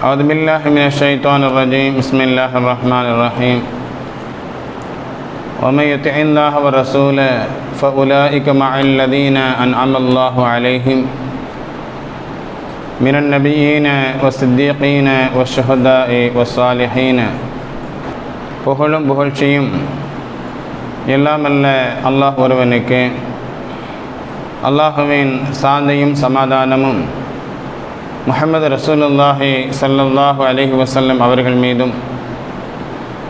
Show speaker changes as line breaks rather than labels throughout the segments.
أعوذ بالله من الشيطان الرجيم بسم الله الرحمن الرحيم ومن يطع الله ورسوله فأولئك مع الذين أنعم الله عليهم من النبيين والصديقين والشهداء والصالحين புகழும் புகழ்ச்சியும் எல்லாமல்ல அல்லாஹ் ஒருவனுக்கு அல்லாஹுவின் சாந்தியும் சமாதானமும் முகமது ரசூலுல்லாஹி சல்லாஹூ அலைஹி வசல்லம் அவர்கள் மீதும்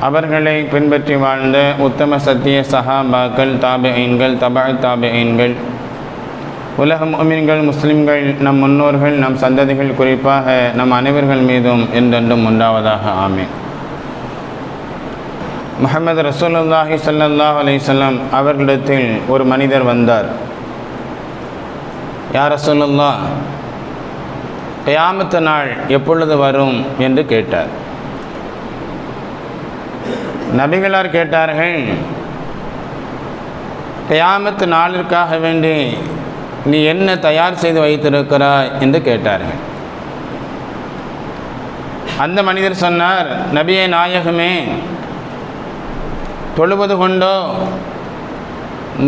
அவர்களை பின்பற்றி வாழ்ந்த உத்தம சத்திய சஹாபாக்கள் தாபெயின்கள் தபா தாபெயின்கள் உலக முமின்கள் முஸ்லிம்கள் நம் முன்னோர்கள் நம் சந்ததிகள் குறிப்பாக நம் அனைவர்கள் மீதும் என்றென்றும் உண்டாவதாக ஆமேன். முஹம்மது ரசூலுல்லாஹி சல்லாஹ் அலைஹி அவர்களிடத்தில் ஒரு மனிதர் வந்தார். யார் ரசூலுல்லா கயாமத்த நாள் எப்பொழுது வரும் என்று கேட்டார். நபிகளார் கேட்டார்கள் கயாமத்து நாளிற்காக வேண்டி நீ என்ன தயார் செய்து வைத்திருக்கிறாய் என்று கேட்டார்கள். அந்த மனிதர் சொன்னார் நபியே நாயகமே தொழுவது கொண்டோ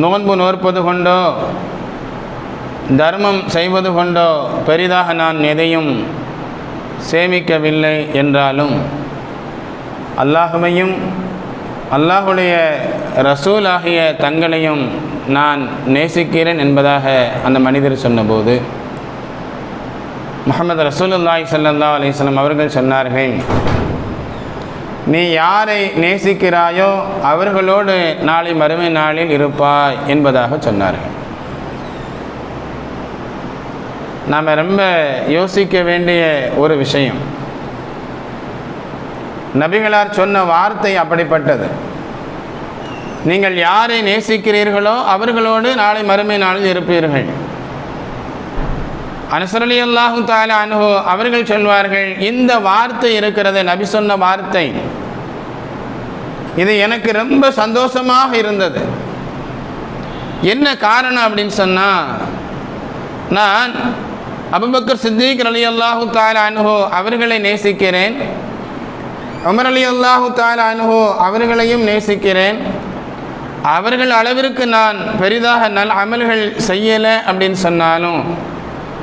நோன்பு நோற்பது கொண்டோ தர்மம் செய்வது கொண்டோ பெரிதாக நான் எதையும் சேமிக்கவில்லை என்றாலும் அல்லாஹுவையும் அல்லாஹுடைய ரசூலாகிய தங்களையும் நான் நேசிக்கிறேன் என்பதாக அந்த மனிதர் சொன்னபோது முகமது ரசூலுல்லாய் சல்லா அலிஸ்லாம் அவர்கள் சொன்னார்கள் நீ யாரை நேசிக்கிறாயோ அவர்களோடு நாளை மறுமை நாளில் இருப்பாய் என்பதாக சொன்னார்கள். நாம் ரொம்ப யோசிக்க வேண்டிய ஒரு விஷயம். நபிகளார் சொன்ன வார்த்தை அப்படிப்பட்டது. நீங்கள் யாரை நேசிக்கிறீர்களோ அவர்களோடு நாளை மறுமை நாளில் இருப்பீர்கள். அனுசரலி அல்லாஹு தாலா அனுகு அவர்கள் சொல்வார்கள் இந்த வார்த்தை இருக்கிறது நபி சொன்ன வார்த்தை. இது எனக்கு ரொம்ப சந்தோஷமாக இருந்தது. என்ன காரணம் அப்படின்னு சொன்னால் நான் அபுபக்கர் சித்திக் அலி அல்லாஹு தாலா அனுகு அவர்களை நேசிக்கிறேன். உமர் அலி அல்லாஹு தாலா அவர்களையும் நேசிக்கிறேன். அவர்கள் அளவிற்கு நான் பெரிதாக நல் அமல்கள் செய்யலை அப்படின்னு சொன்னாலும்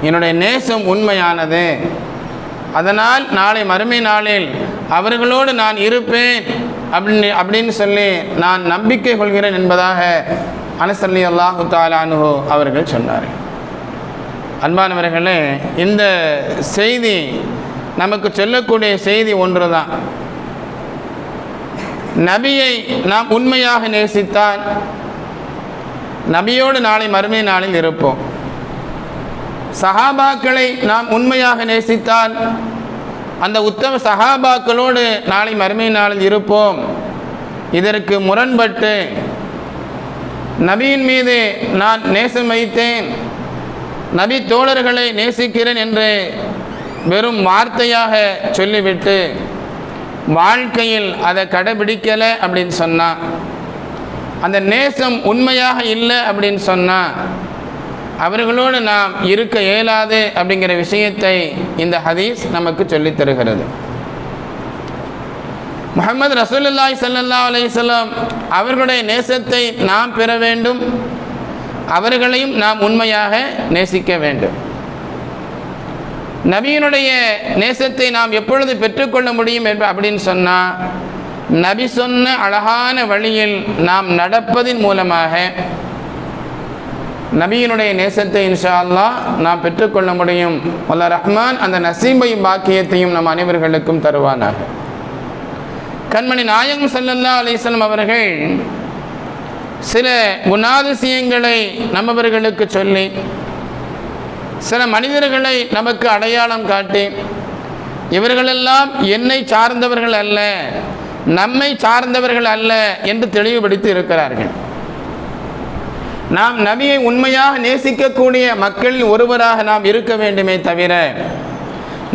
என்னுடைய நேசம் உண்மையானது. அதனால் நாளை மறுமை நாளில் அவர்களோடு நான் இருப்பேன் அப்படின்னு அப்படின்னு சொல்லி நான் நம்பிக்கை கொள்கிறேன் என்பதாக அனசல்லி அல்லாஹு தாலானு அவர்கள் சொன்னார்கள். அன்பானவர்களே இந்த செய்தி நமக்கு சொல்லக்கூடிய செய்தி ஒன்று தான் நபியை நாம் உண்மையாக நேசித்தால் நபியோடு நாளை மறுமை நாளில் இருப்போம். சஹாபாக்களை நாம் உண்மையாக நேசித்தால் அந்த உத்தம சஹாபாக்களோடு நாளை மறுமை நாளில் இருப்போம். இதற்கு முரண்பட்டு நபியின் மீது நான் நேசம் வைத்தேன். நபி தோழர்களை நேசிக்கிறேன் என்று வெறும் வார்த்தையாக சொல்லிவிட்டு வாழ்க்கையில் அதை கடைபிடிக்கலை அப்படின்னு சொன்னால் அந்த நேசம் உண்மையாக இல்லை அப்படின்னு சொன்னால் அவர்களோடு நாம் இருக்க இயலாது அப்படிங்கிற விஷயத்தை இந்த ஹதீஸ் நமக்கு சொல்லித் தருகிறது. முகமது ரசூலுல்லாய் சல்லா அலையம் அவர்களுடைய நேசத்தை நாம் பெற வேண்டும். அவர்களையும் நாம் உண்மையாக நேசிக்க வேண்டும். நபியினுடைய நேசத்தை நாம் எப்பொழுது பெற்றுக்கொள்ள முடியும் என்று அப்படின்னு சொன்னால் நபி சொன்ன அழகான வழியில் நாம் நடப்பதின் மூலமாக நபியினுடைய நேசத்தை இன்ஷா அல்லா நாம் பெற்றுக்கொள்ள முடியும். அல்லா ரஹ்மான் அந்த நசீபையும் பாக்கியத்தையும் நம் அனைவர்களுக்கும் தருவானாக. கண்மணி நாயகம் சல்லல்லா அலிஸ்லம் அவர்கள் சில குணாதிசயங்களை நம்மவர்களுக்கு சொல்லி சில மனிதர்களை நமக்கு அடையாளம் காட்டி இவர்களெல்லாம் என்னை சார்ந்தவர்கள் அல்ல நம்மை சார்ந்தவர்கள் அல்ல என்று தெளிவுபடுத்தி இருக்கிறார்கள். நாம் நபியை உண்மையாக நேசிக்கக்கூடிய மக்களில் ஒருவராக நாம் இருக்க வேண்டுமே தவிர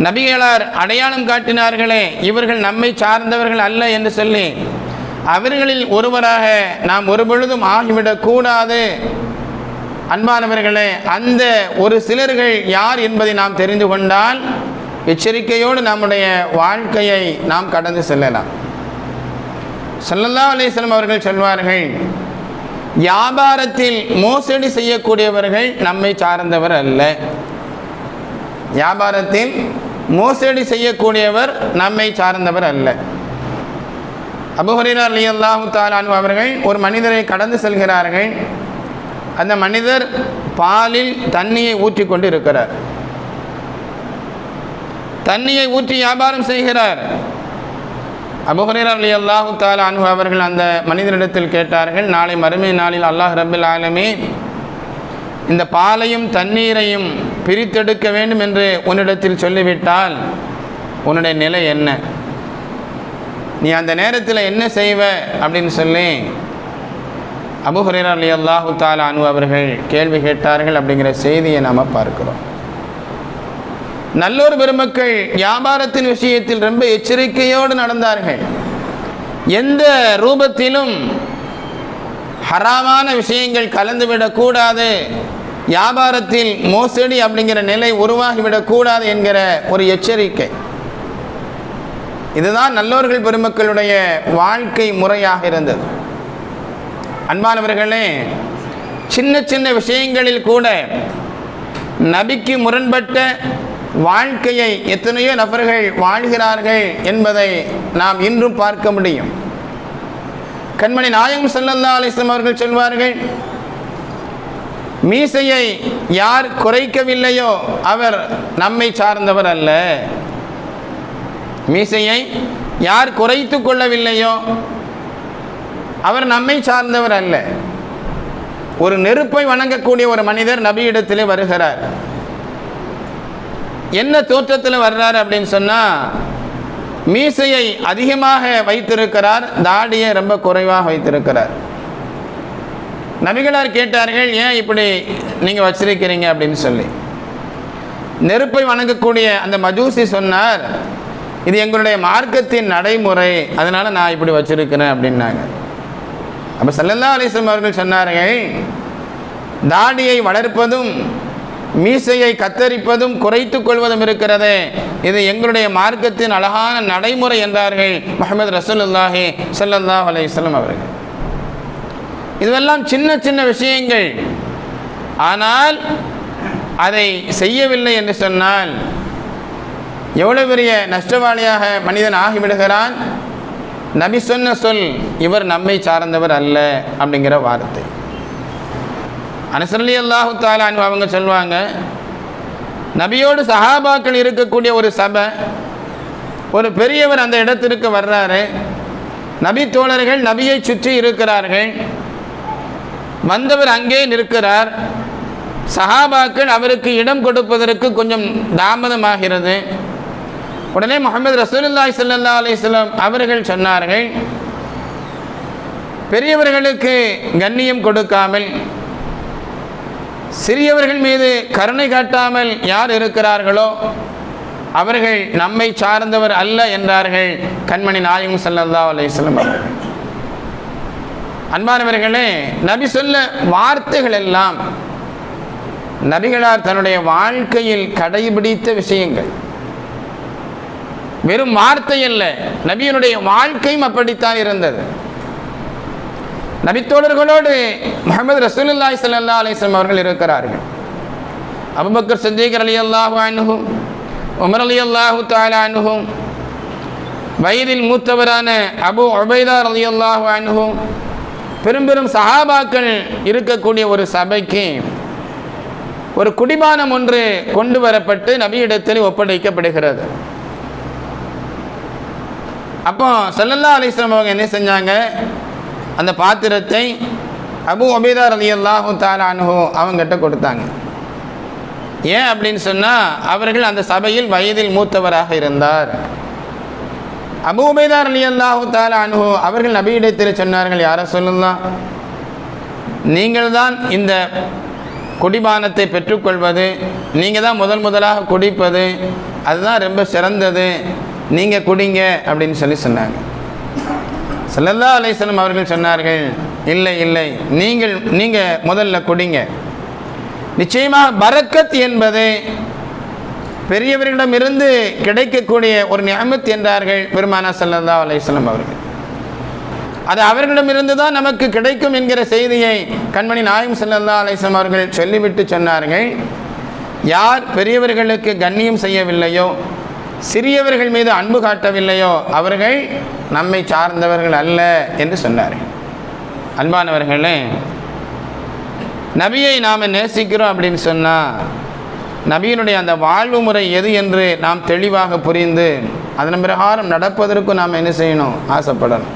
நபிகளார் அடையாளம் காட்டினார்களே இவர்கள் நம்மை சார்ந்தவர்கள் அல்ல என்று சொல்லி அவர்களில் ஒருவராக நாம் ஒருபொழுதும் ஆகிவிடக்கூடாது. அன்பானவர்களே அந்த ஒரு சிலர்கள் யார் என்பதை நாம் தெரிந்து கொண்டால் எச்சரிக்கையோடு நம்முடைய வாழ்க்கையை நாம் கடந்து செல்லலாம். ஸல்லல்லாஹு அலைஹி அவர்கள் சொல்வார்கள் வியாபாரத்தில் மோசடி செய்யக்கூடியவர்கள் நம்மை சார்ந்தவர் அல்ல. வியாபாரத்தில் மோசடி செய்யக்கூடியவர் நம்மை சார்ந்தவர் அல்ல. அபுஹரீரா அலி அல்லாஹு தாலானு அவர்கள் ஒரு மனிதரை கடந்து செல்கிறார்கள். அந்த மனிதர் பாலில் தண்ணியை ஊற்றி கொண்டு இருக்கிறார் தண்ணியை ஊற்றி வியாபாரம் செய்கிறார். அபுஹரீரா அலி அல்லாஹு தாலானு அவர்கள் அந்த மனிதரிடத்தில் கேட்டார்கள் நாளை மறுமை நாளில் அல்லாஹ் ரபில் ஆலமே இந்த பாலையும் தண்ணீரையும் பிரித்தெடுக்க வேண்டும் என்று உன்னிடத்தில் சொல்லிவிட்டால் உன்னுடைய நிலை என்ன? நீ அந்த நேரத்தில் என்ன செய்வ? அப்படின்னு சொல்லி அபுஹரீர் அலி அல்லாஹு தாலா அனு அவர்கள் கேள்வி கேட்டார்கள் அப்படிங்கிற செய்தியை நாம் பார்க்கிறோம். நல்லோர் பெருமக்கள் வியாபாரத்தின் விஷயத்தில் ரொம்ப எச்சரிக்கையோடு நடந்தார்கள். எந்த ரூபத்திலும் ஹராமான விஷயங்கள் கலந்துவிடக்கூடாது வியாபாரத்தில் மோசடி அப்படிங்கிற நிலை உருவாகிவிடக்கூடாது என்கிற ஒரு எச்சரிக்கை. இதுதான் நல்லோர்கள் பெருமக்களுடைய வாழ்க்கை முறையாக இருந்தது. அன்பானவர்களே சின்ன சின்ன விஷயங்களில் கூட நபிக்கு முரண்பட்ட வாழ்க்கையை எத்தனையோ நபர்கள் வாழ்கிறார்கள் என்பதை நாம் இன்றும் பார்க்க முடியும். கண்மணி நாயகம் சல்லல்லா அலிஸ்லாம் அவர்கள் சொல்வார்கள் மீசையை யார் குறைக்கவில்லையோ அவர் நம்மை சார்ந்தவர் அல்ல. மீசையை யார் குறைத்து கொள்ளவில்லையோ அவர் நம்மை சார்ந்தவர் அல்ல. ஒரு நெருப்பை வணங்கக்கூடிய ஒரு மனிதர் நபியிடத்திலே வருகிறார். என்ன தோற்றத்தில் வர்றார் அப்படின்னு சொன்னால் மீசையை அதிகமாக வைத்திருக்கிறார் தாடியை ரொம்ப குறைவாக வைத்திருக்கிறார். நபிகளார் கேட்டார்கள் ஏன் இப்படி நீங்கள் வச்சிருக்கிறீங்க? அப்படின்னு சொல்லி. நெருப்பை வணங்கக்கூடிய அந்த மஜூசி சொன்னார் இது எங்களுடைய மார்க்கத்தின் நடைமுறை. அதனால் நான் இப்படி வச்சிருக்கிறேன் அப்படின்னாங்க. அப்போ சல்லல்லா அலிஸ்லம் அவர்கள் சொன்னார்கள் தாடியை வளர்ப்பதும் மீசையை கத்தரிப்பதும் குறைத்து கொள்வதும் இருக்கிறதே. இது எங்களுடைய மார்க்கத்தின் அழகான நடைமுறை என்றார்கள் முகமது ரசூலுல்லாஹி ஸல்லல்லாஹு அலைஹி அவர்கள். இதுவெல்லாம் சின்ன சின்ன விஷயங்கள். ஆனால் அதை செய்யவில்லை என்று சொன்னால் எவ்வளோ பெரிய நஷ்டவாளியாக மனிதன் ஆகிவிடுகிறான்? நபி சொன்ன சொல் இவர் நம்மை சார்ந்தவர் அல்ல அப்படிங்கிற வார்த்தை. அனசரலி அல்லாஹு தாலான் அவங்க சொல்லுவாங்க நபியோடு சஹாபாக்கள் இருக்கக்கூடிய ஒரு சபை ஒரு பெரியவர் அந்த இடத்திற்கு வர்றாரு. நபி தோழர்கள் நபியை சுற்றி இருக்கிறார்கள். வந்தவர் அங்கே நிற்கிறார். சஹாபாக்கள் அவருக்கு இடம் கொடுப்பதற்கு கொஞ்சம் தாமதமாகிறது. உடனே முகமது ரசூலுல்லாய் சல்லா அலிஸ்லாம் அவர்கள் சொன்னார்கள் பெரியவர்களுக்கு கண்ணியம் கொடுக்காமல் சிறியவர்கள் மீது கருணை காட்டாமல் யார் இருக்கிறார்களோ அவர்கள் நம்மை சார்ந்தவர் அல்ல என்றார்கள் கண்மணி நாயகம் சல்லா அலையம் அவர்கள். அன்பானவர்களே நபி சொல்ல வார்த்தைகள் எல்லாம் நபிகளார் தன்னுடைய வாழ்க்கையில் கடைபிடித்த விஷயங்கள். வெறும் வார்த்தை அல்ல. நபியினுடைய வாழ்க்கையும் அப்படித்தான் இருந்தது. நபித்தோழர்களோடு முகமது ரசூலுல்லாய் சல்லா அலிஸ்லாம் அவர்கள் இருக்கிறார்கள். அபுபக்கர் சித்திகர் அலி அல்லாஹு அனுகும் உமர் அலி அல்லாஹு தாலா அனுகும் வயதில் மூத்தவரான அபு உபைதார் அலி அல்லாஹு அனுகும் பெரும் பெரும் சஹாபாக்கள் இருக்கக்கூடிய ஒரு சபைக்கு ஒரு குடிமானம் ஒன்று கொண்டு வரப்பட்டு நபியிடத்தில் ஒப்படைக்கப்படுகிறது. அப்போ சல்லல்லா அலிஸ்லாம் அவங்க என்ன செஞ்சாங்க? அந்த பாத்திரத்தை அபு ஒபேதார் அலி அல்லாஹு தாலானு அவங்ககிட்ட கொடுத்தாங்க. ஏன் அப்படின்னு சொன்னால் அவர்கள் அந்த சபையில் வயதில் மூத்தவராக இருந்தார். அபு உபேதார் அலி அல்லாஹு தாலா அவர்கள் நபியிடத்தில் சொன்னார்கள் யாரை சொல்லலாம் நீங்கள் தான் இந்த குடிபானத்தை பெற்றுக்கொள்வது நீங்கள் தான் முதல் முதலாக குடிப்பது அதுதான் ரொம்ப சிறந்தது நீங்கள் குடிங்க அப்படின்னு சொல்லி சொன்னாங்க. சல்லல்லா அலைசனம் அவர்கள் சொன்னார்கள் இல்லை இல்லை நீங்கள் நீங்கள் முதல்ல குடிங்க. நிச்சயமாக பரக்கத் என்பது பெரியவர்களிடமிருந்து கிடைக்கக்கூடிய ஒரு நியமத் என்றார்கள் பெருமானா சல்லல்லா அலிஸ்லம் அவர்கள். அது அவர்களிடமிருந்து தான் நமக்கு கிடைக்கும் என்கிற செய்தியை கண்மணி நாயம் சல்லல்லா அலிஸ்லாம் அவர்கள் சொல்லிவிட்டு சொன்னார்கள். யார் பெரியவர்களுக்கு கண்ணியம் செய்யவில்லையோ சிறியவர்கள் மீது அன்பு காட்டவில்லையோ அவர்கள் நம்மை சார்ந்தவர்கள் அல்ல என்று சொன்னார் அன்பானவர்களே நபியை நாம் நேசிக்கிறோம் அப்படின்னு சொன்னால் நபியினுடைய அந்த வாழ்வு முறை எது என்று நாம் தெளிவாக புரிந்து அதன் பிரகாரம் நடப்பதற்கும் நாம் என்ன செய்யணும்? ஆசைப்படணும்.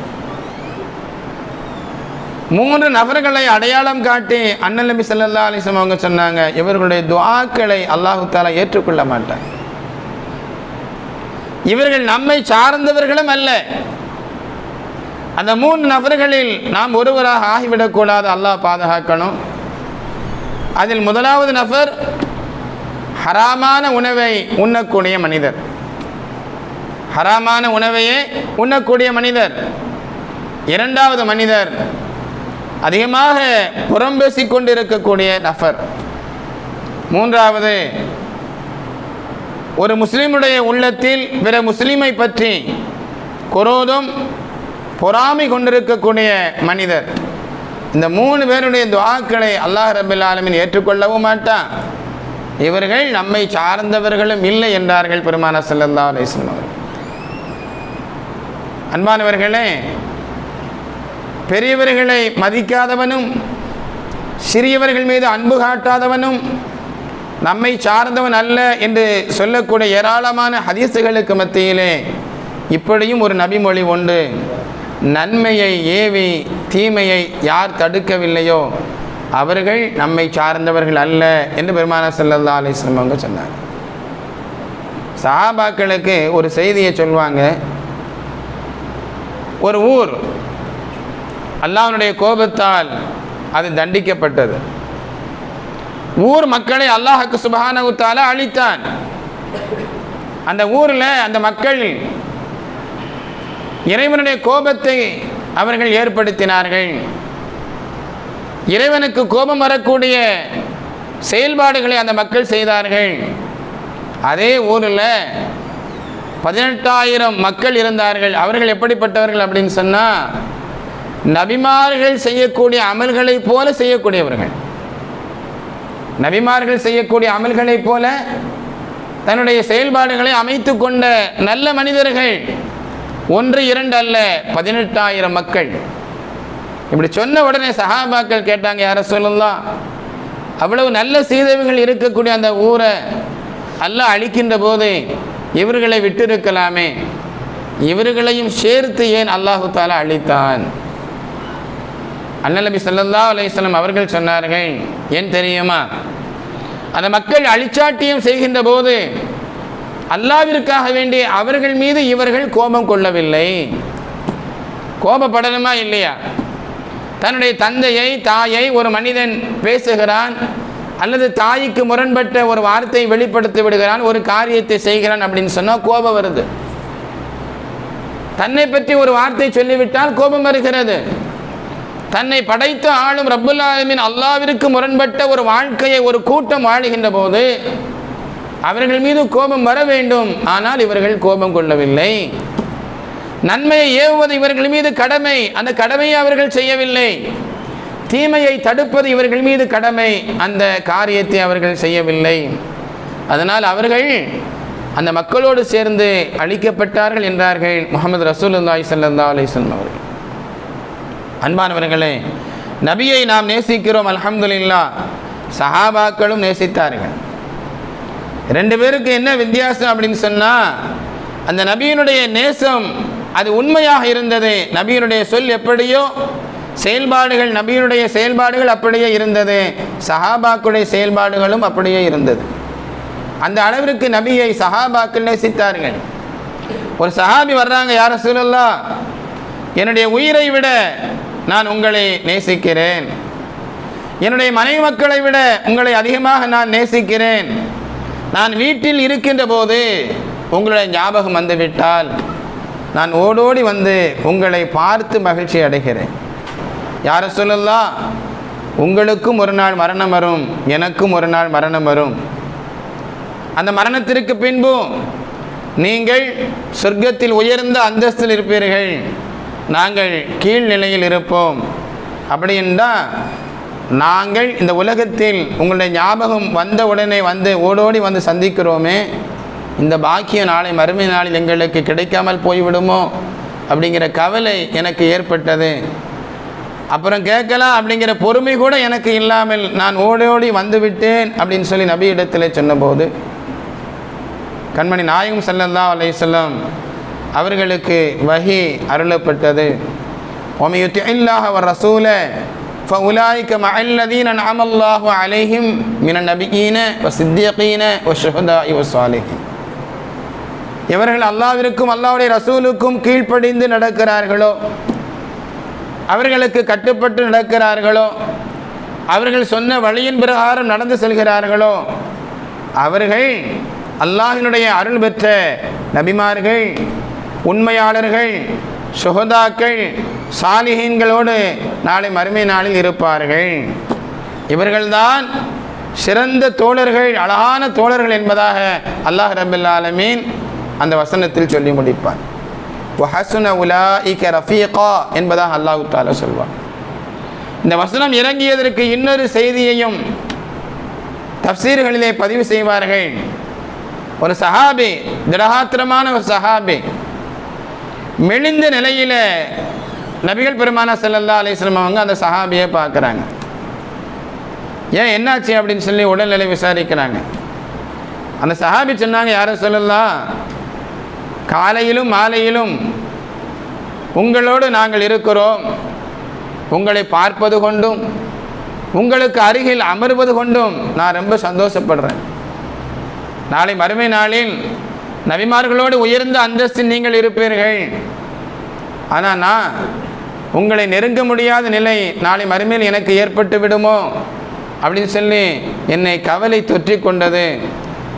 மூன்று நபர்களை அடையாளம் காட்டி அண்ணன் நபி சல்லா அலிஸ்லாம் அவங்க சொன்னாங்க இவர்களுடைய துவாக்களை அல்லாஹு தாலா ஏற்றுக்கொள்ள மாட்டார் இவர்கள் நம்மை சார்ந்தவர்களும் அல்ல. அந்த மூணு நபர்களில் நாம் ஒருவராக ஆகிவிடக்கூடாது அல்லாஹ் பாதுகாக்கணும். அதில் முதலாவது நபர் ஹராமான உணவை உண்ணக்கூடிய மனிதர். ஹராமான உணவையே உண்ணக்கூடிய மனிதர். இரண்டாவது மனிதர் அதிகமாக புறம் பேசிக் கொண்டிருக்கக்கூடிய நபர். மூன்றாவது ஒரு முஸ்லிமுடைய உள்ளத்தில் பிற முஸ்லீமை பற்றி குரோதம் பொறாமை கொண்டிருக்கக்கூடிய மனிதர். இந்த மூணு பேருடைய துவாக்களை அல்லாஹ் ரபில் ஆலமின் ஏற்றுக்கொள்ளவும் மாட்டான். இவர்கள் நம்மை சார்ந்தவர்களும் இல்லை என்றார்கள் பெருமான செல்லல்லா அலிஸ்லாம் அவர்கள். அன்பானவர்களே பெரியவர்களை மதிக்காதவனும் சிறியவர்கள் மீது அன்பு காட்டாதவனும் நம்மை சார்ந்தவன் அல்ல என்று சொல்லக்கூடிய ஏராளமான ஹதீசுகளுக்கு மத்தியிலே இப்படியும் ஒரு நபிமொழி உண்டு. நன்மையை ஏவி தீமையை யார் தடுக்கவில்லையோ அவர்கள் நம்மை சார்ந்தவர்கள் அல்ல என்று பெருமான செல்லல்லா அலிஸ்லம் அவங்க சொன்னாங்க. சஹாபாக்களுக்கு ஒரு செய்தியை சொல்லுவாங்க. ஒரு ஊர் அல்லாஹ்வுடைய கோபத்தால் அது தண்டிக்கப்பட்டது. ஊர் மக்களை அல்லாஹுக்கு சுபஹானகுத்தால அழித்தான். அந்த ஊரில் அந்த மக்கள் இறைவனுடைய கோபத்தை அவர்கள் ஏற்படுத்தினார்கள். இறைவனுக்கு கோபம் வரக்கூடிய செயல்பாடுகளை அந்த மக்கள் செய்தார்கள். அதே ஊரில் பதினெட்டாயிரம் மக்கள் இருந்தார்கள். அவர்கள் எப்படிப்பட்டவர்கள் அப்படின்னு சொன்னால் நபிமார்கள் செய்யக்கூடிய அமல்களைப் போல செய்யக்கூடியவர்கள். நபிமார்கள் செய்யக்கூடிய அமல்களைப் போல தன்னுடைய செயல்பாடுகளை அமைத்து கொண்ட நல்ல மனிதர்கள் ஒன்று இரண்டு அல்ல பதினெட்டாயிரம் மக்கள். இப்படி சொன்ன உடனே சஹாபாக்கள் கேட்டாங்க யார சொல்லலாம் அவ்வளவு நல்ல சீதவிகள் இருக்கக்கூடிய அந்த ஊரை அல்லாஹ் அழிக்கின்ற போது இவர்களை விட்டிருக்கலாமே. இவர்களையும் சேர்த்து ஏன் அல்லாஹு தாலா அழித்தான்? அண்ணலபி சல்லா அலையம் அவர்கள் சொன்னார்கள். ஏன் தெரியுமா? அந்த மக்கள் அழிச்சாட்டியம் செய்கின்ற போது அல்லாவிற்காக வேண்டி அவர்கள் மீது இவர்கள் கோபம் கொள்ளவில்லை. கோபப்படணுமா இல்லையா? தன்னுடைய தந்தையை தாயை ஒரு மனிதன் பேசுகிறான் அல்லது தாய்க்கு முரண்பட்ட ஒரு வார்த்தையை வெளிப்படுத்தி விடுகிறான் ஒரு காரியத்தை செய்கிறான் அப்படின்னு சொன்னால் கோபம் வருது. தன்னை பற்றி ஒரு வார்த்தை சொல்லிவிட்டால் கோபம் வருகிறது. தன்னை படைத்த ஆளும் ரப்புல் அல்லாவிற்கு முரண்பட்ட ஒரு வாழ்க்கையை ஒரு கூட்டம் வாழுகின்ற போது அவர்கள் மீது கோபம் வர வேண்டும். ஆனால் இவர்கள் கோபம் கொள்ளவில்லை. நன்மையை ஏவுவது இவர்கள் மீது கடமை. அந்த கடமையை அவர்கள் செய்யவில்லை. தீமையை தடுப்பது இவர்கள் மீது கடமை. அந்த காரியத்தை அவர்கள் செய்யவில்லை. அதனால் அவர்கள் அந்த மக்களோடு சேர்ந்து அழிக்கப்பட்டார்கள் என்றார்கள் முகமது ரசூல் ஸல்லல்லாஹு அலைஹி அவர்கள். அன்பானவர்களே நபியை நாம் நேசிக்கிறோம் அலமதுல்லா சஹாபாக்களும் நேசித்தார்கள். ரெண்டு பேருக்கு என்ன வித்தியாசம் அப்படின்னு சொன்னால் அந்த நபியினுடைய நேசம் அது உண்மையாக இருந்தது. நபியினுடைய சொல் எப்படியோ செயல்பாடுகள் நபியினுடைய செயல்பாடுகள் அப்படியே இருந்தது. சஹாபாக்குடைய செயல்பாடுகளும் அப்படியே இருந்தது. அந்த அளவிற்கு நபியை சஹாபாக்கள் நேசித்தார்கள். ஒரு சஹாபி வர்றாங்க யார சொல்லலாம் என்னுடைய உயிரை விட நான் உங்களை நேசிக்கிறேன். என்னுடைய மனைவி மக்களை விட உங்களை அதிகமாக நான் நேசிக்கிறேன். நான் வீட்டில் இருக்கின்ற போது உங்களுடைய ஞாபகம் வந்துவிட்டால் நான் ஓடோடி வந்து உங்களை பார்த்து மகிழ்ச்சி அடைகிறேன். யார சொல்லலா? உங்களுக்கும் ஒரு நாள் மரணம் வரும் எனக்கும் ஒரு நாள் மரணம் வரும். அந்த மரணத்திற்கு பின்பும் நீங்கள் சொர்க்கத்தில் உயர்ந்த அந்தஸ்தில் இருப்பீர்கள். நாங்கள் கீழ்நிலையில் இருப்போம். அப்படின்னா நாங்கள் இந்த உலகத்தில் உங்களுடைய ஞாபகம் வந்த உடனே வந்து ஓடோடி வந்து சந்திக்கிறோமே. இந்த பாக்கியம் நாளை மறுமை நாளில் எங்களுக்கு கிடைக்காமல் போய்விடுமோ? அப்படிங்கிற கவலை எனக்கு ஏற்பட்டது. அப்புறம் கேட்கலாம் அப்படிங்கிற பொறுமை கூட எனக்கு இல்லாமல் நான் ஓடோடி வந்துவிட்டேன் அப்படின்னு சொல்லி நபி இடத்துல சொன்னபோது கண்மணி நாயகம் ஸல்லல்லாஹு அலை செல்லம் அவர்களுக்கு வஹி அருளப்பட்டது ஒமையுத்தி இல்லாஹ வர் ரசூல فأولئك مع الذين أنعم الله عليهم من النبيين والصديقين والشهداء والصالحين எவர்கள் அல்லாவிற்கும் அல்லாஹ்வுடைய ரசூலுக்கும் கீழ்ப்படிந்து நடக்கிறார்களோ அவர்களுக்கு கட்டுப்பட்டு நடக்கிறார்களோ அவர்கள் சொன்ன வழியின் பிரகாரம் நடந்து செல்கிறார்களோ அவர்கள் அல்லாஹினுடைய அருள் பெற்ற நபிமார்கள் உண்மையாளர்கள் சுகதாக்கள் சாலிஹீன்களோடு நாளை மறுமை நாளில் இருப்பார்கள். இவர்கள்தான் சிறந்த தோழர்கள் அழகான தோழர்கள் என்பதாக அல்லாஹ் ரபில் ஆலமீன் அந்த வசனத்தில் சொல்லி முடிப்பார் வஹசுன உலாஇக ரஃபீகா என்பதாக அல்லாஹு தாலா சொல்வார் இந்த வசனம் இறங்கியதற்கு இன்னொரு செய்தியையும் தப்சீர்களிலே பதிவு செய்வார்கள். ஒரு சஹாபி திடகாத்திரமான ஒரு சஹாபி மெலிந்த நிலையில் நபிகள் பெருமானா செல்லல்லா அலைஹி அவங்க அந்த சஹாபியை பார்க்குறாங்க. ஏன் என்னாச்சு அப்படின்னு சொல்லி உடல்நிலை விசாரிக்கிறாங்க. அந்த சஹாபி சொன்னாங்க யாரும் சொல்லலாம் காலையிலும் மாலையிலும் உங்களோடு நாங்கள் இருக்கிறோம். உங்களை பார்ப்பது கொண்டும் உங்களுக்கு அருகில் அமர்வது கொண்டும் நான் ரொம்ப சந்தோஷப்படுறேன். நாளை மறுமை நாளில் நபிமார்களோடு உயர்ந்த அந்தஸ்தில் நீங்கள் இருப்பீர்கள். ஆனால் நான் உங்களை நெருங்க முடியாத நிலை நாளை மறுமையில் எனக்கு ஏற்பட்டு விடுமோ அப்படின்னு சொல்லி என்னை கவலை தொற்றி கொண்டது.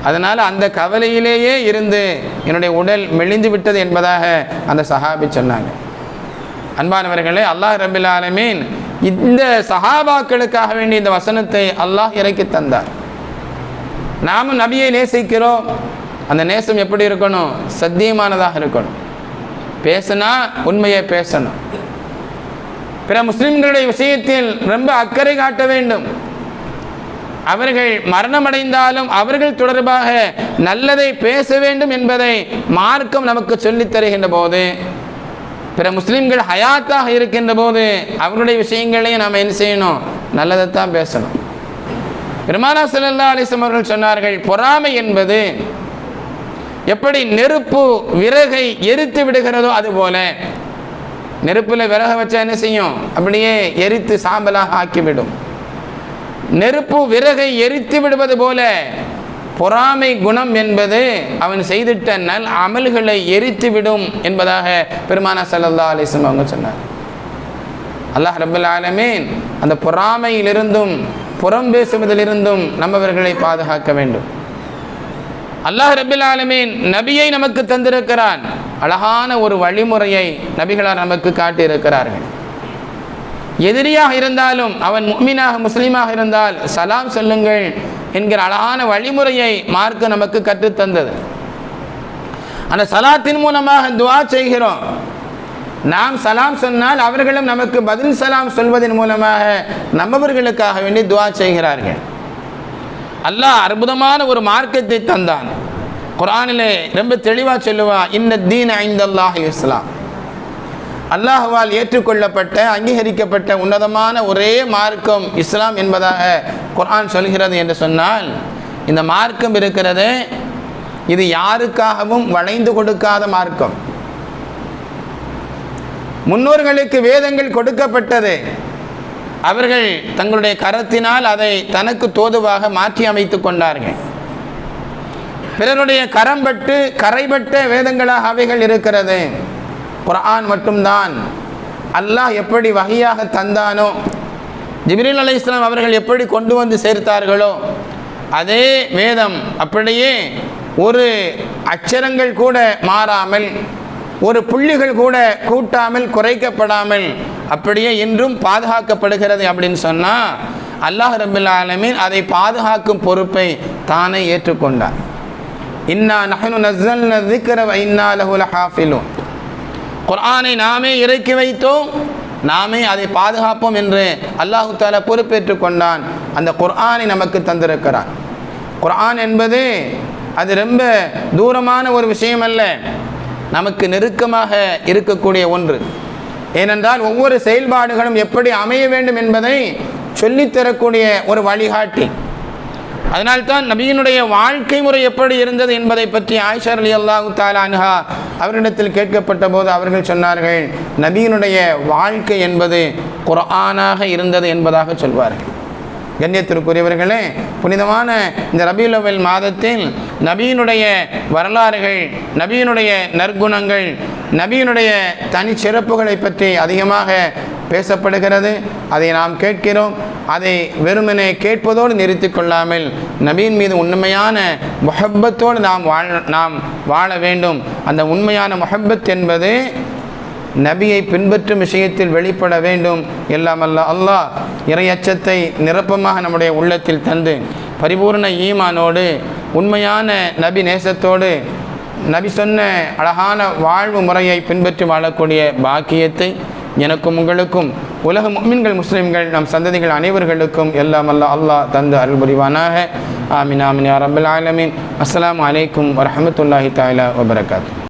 அதனால் அந்த கவலையிலேயே இருந்து என்னுடைய உடல் மெலிந்து விட்டது என்பதாக அந்த சஹாபி சொன்னாங்க. அன்பானவர்களே அல்லாஹ் ரபில் ஆலமீன் இந்த சஹாபாக்களுக்காக வேண்டிய இந்த வசனத்தை அல்லாஹ் இறக்கி தந்தார். நாமும் நபியை நேசிக்கிறோம். அந்த நேசம் எப்படி இருக்கணும்? சத்தியமானதாக இருக்கணும். பேசினா உண்மையை பேசணும். பிற முஸ்லிம்களுடைய விஷயத்தில் ரொம்ப அக்கறை காட்ட வேண்டும். அவர்கள் மரணமடைந்தாலும் அவர்கள் தொடர்பாக நல்லதை பேச வேண்டும் என்பதை மார்க்கம் நமக்கு சொல்லித் தருகின்ற போது பிற முஸ்லிம்கள் ஹயாத்தாக இருக்கின்ற போது அவர்களுடைய விஷயங்களையும் நாம் என்ன செய்யணும்? நல்லதைத்தான் பேசணும். பெருமானா சல்லா அலிசம் அவர்கள் சொன்னார்கள் பொறாமை என்பது எப்படி நெருப்பு விறகை எரித்து விடுகிறதோ அதுபோல நெருப்பில் விறக வச்சா என்ன செய்யும்? அப்படியே எரித்து சாம்பலாக ஆக்கிவிடும். நெருப்பு விறகை எரித்து விடுவது போல பொறாமை குணம் என்பது அவன் செய்திட்ட நல் அமல்களை எரித்து விடும் என்பதாக பெருமானா சல்லா அலிஸ்லம் அவங்க சொன்னார். அல்லாஹ் ரபுல் ஆலமீன் அந்த பொறாமையிலிருந்தும் புறம் பேசுவதிலிருந்தும் நம்மவர்களை பாதுகாக்க வேண்டும். அல்லாஹ் ரபில் ஆலமீன் நபியை நமக்கு தந்திருக்கிறான். அழகான ஒரு வழிமுறையை நபிகளார் நமக்கு காட்டியிருக்கிறார்கள். எதிரியாக இருந்தாலும் அவன் முக்மீனாக முஸ்லீமாக இருந்தால் சலாம் சொல்லுங்கள் என்கிற அழகான வழிமுறையை மார்க்க நமக்கு கற்றுத்தந்தது. அந்த சலாத்தின் மூலமாக துவா செய்கிறோம். நாம் சலாம் சொன்னால் அவர்களும் நமக்கு பதில் சலாம் சொல்வதன் மூலமாக நம்மவர்களுக்காக வேண்டி துவா செய்கிறார்கள். அல்லாஹ் அற்புதமான ஒரு மார்க்கத்தை தந்தான். குரானிலே ரொம்ப தெளிவாக சொல்லுவா இன்ன தீன் ஐந்தல்லாஹ் இஸ்லாம் அல்லாஹுவால் ஏற்றுக்கொள்ளப்பட்ட அங்கீகரிக்கப்பட்ட உன்னதமான ஒரே மார்க்கம் இஸ்லாம் என்பதாக குரான் சொல்கிறது என்று சொன்னால் இந்த மார்க்கம் இருக்கிறது இது யாருக்காகவும் வளைந்து கொடுக்காத மார்க்கம். முன்னோர்களுக்கு வேதங்கள் கொடுக்கப்பட்டது அவர்கள் தங்களுடைய கரத்தினால் அதை தனக்கு தோதுவாக மாற்றி அமைத்து கொண்டார்கள். பிறருடைய கரம்பட்டு கரைபட்ட வேதங்களாக அவைகள் இருக்கிறது. குரான் மட்டும்தான். அல்லாஹ் எப்படி வகையாக தந்தானோ ஜிப்ரீல் அலி இஸ்லாம் அவர்கள் எப்படி கொண்டு வந்து சேர்த்தார்களோ அதே வேதம் அப்படியே ஒரு அச்சரங்கள் கூட மாறாமல் ஒரு புள்ளிகள் கூட கூட்டாமல் குறைக்கப்படாமல் அப்படியே இன்றும் பாதுகாக்கப்படுகிறது அப்படின்னு சொன்னால் அல்லாஹ் ரபுல் ஆலமீன் அதை பாதுகாக்கும் பொறுப்பை தானே ஏற்றுக்கொண்டார். இன்னா நஹனு நஸ்ஸல்ன திக்ர வ இன்னா லஹு லஹாஃபிலூன். குர்ஆனை நாமே இறக்கி வைத்தோம் நாமே அதை பாதுகாப்போம் என்று அல்லாஹு தாலா பொறுப்பேற்றுக் கொண்டான். அந்த குர்ஆனை நமக்கு தந்திருக்கிறான் குர்ஆன் என்பது அது ரொம்ப தூரமான ஒரு விஷயம் அல்ல. நமக்கு நெருக்கமாக இருக்கக்கூடிய ஒன்று. ஏனென்றால் ஒவ்வொரு செயல்பாடுகளும் எப்படி அமைய வேண்டும் என்பதை சொல்லித்தரக்கூடிய ஒரு வழிகாட்டி. அதனால்தான் நபியினுடைய வாழ்க்கை முறை எப்படி இருந்தது என்பதை பற்றி ஆயிஷர் அலி அல்லாஹு தாலான்ஹா அவரிடத்தில் கேட்கப்பட்ட போது அவர்கள் சொன்னார்கள் நபியினுடைய வாழ்க்கை என்பது குரானாக இருந்தது என்பதாக சொல்வார்கள். கண்ணியத்திற்குரியவர்களே புனிதமான இந்த ரபியுலவல் மாதத்தில் நபியினுடைய வரலாறுகள் நபியினுடைய நற்குணங்கள் நபியினுடைய தனிச்சிறப்புகளை பற்றி அதிகமாக பேசப்படுகிறது. அதை நாம் கேட்கிறோம். அதை வெறுமனே கேட்பதோடு நிறுத்தி கொள்ளாமல் நபியின் மீது உண்மையான முஹப்பத்தோடு நாம் வாழ நாம் வாழ வேண்டும். அந்த உண்மையான முஹப்பத் என்பது நபியை பின்பற்றும் விஷயத்தில் வெளிப்பட வேண்டும். எல்லாம் அல்ல அல்லாஹ் இறையச்சத்தை நிரப்பமாக நம்முடைய உள்ளத்தில் தந்து பரிபூர்ண ஈமானோடு உண்மையான நபி நேசத்தோடு நபி சொன்ன அழகான வாழ்வு முறையை பின்பற்றி வாழக்கூடிய பாக்கியத்தை எனக்கும் உங்களுக்கும் உலக மின்கள் முஸ்லிம்கள் நம் சந்ததிகள் அனைவர்களுக்கும் எல்லாம் அல்ல அல்லாஹ் தந்து அருள் புரிவானாக ஆமின் ஆமின் யா ஆலமின். அஸ்லாம் அஸ்ஸலாமு அலைக்கும் தாலா வபரகாத்.